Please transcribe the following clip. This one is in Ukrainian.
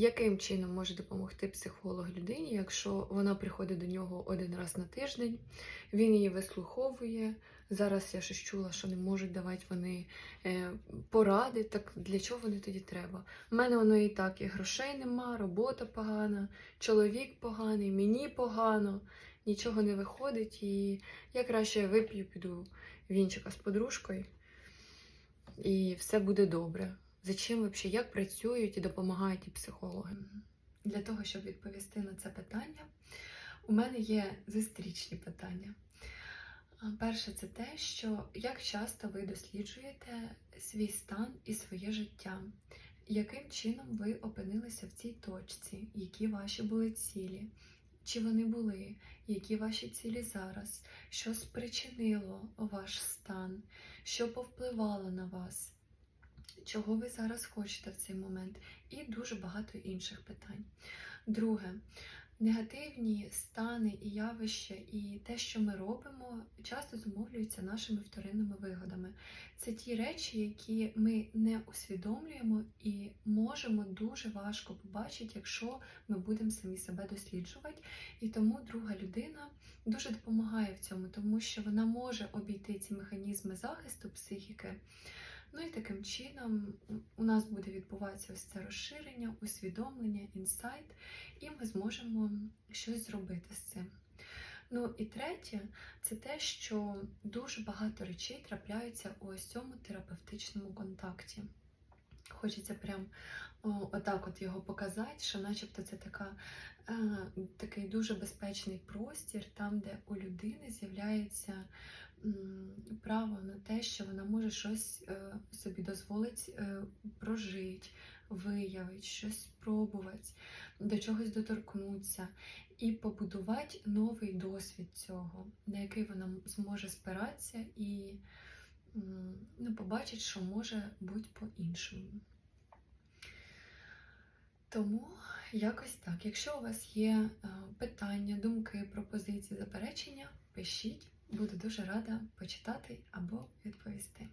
Яким чином може допомогти психолог людині, якщо вона приходить до нього один раз на тиждень, він її вислуховує. Зараз я щось чула, що не можуть давати вони е, поради. Так для чого вони тоді треба? У мене воно і так, і грошей нема, робота погана, чоловік поганий, мені погано, нічого не виходить, і я краще вип'ю, піду вінчика з подружкою, і все буде добре. Зачем взагалі, як працюють і допомагають і психологи? Для того, щоб відповісти на це питання, у мене є зустрічні питання. Перше, це те, що як часто ви досліджуєте свій стан і своє життя, яким чином ви опинилися в цій точці, які ваші були цілі, чи вони були, які ваші цілі зараз, що спричинило ваш стан, що повпливало на вас, чого ви зараз хочете в цей момент, і дуже багато інших питань. Друге, негативні стани і явища, і те, що ми робимо, часто зумовлюються нашими вторинними вигодами. Це ті речі, які ми не усвідомлюємо і можемо дуже важко побачити, якщо ми будемо самі себе досліджувати. І тому друга людина дуже допомагає в цьому, тому що вона може обійти ці механізми захисту психіки. Ну і таким чином у нас буде відбуватися ось це розширення, усвідомлення, інсайт, і ми зможемо щось зробити з цим. Ну і третє, це те, що дуже багато речей трапляються у ось цьому терапевтичному контакті. Хочеться прям отак от його показати, що начебто це така, е, такий дуже безпечний простір, там, де у людини з'являється право на те, що вона може щось е, собі дозволить е, прожити, виявити, щось спробувати, до чогось доторкнутися і побудувати новий досвід цього, на який вона зможе спиратися і ну, побачить, що може бути по-іншому. Тому якось так. Якщо у вас є е, питання, думки, пропозиції, заперечення, пишіть. Буду дуже рада почитати або відповісти.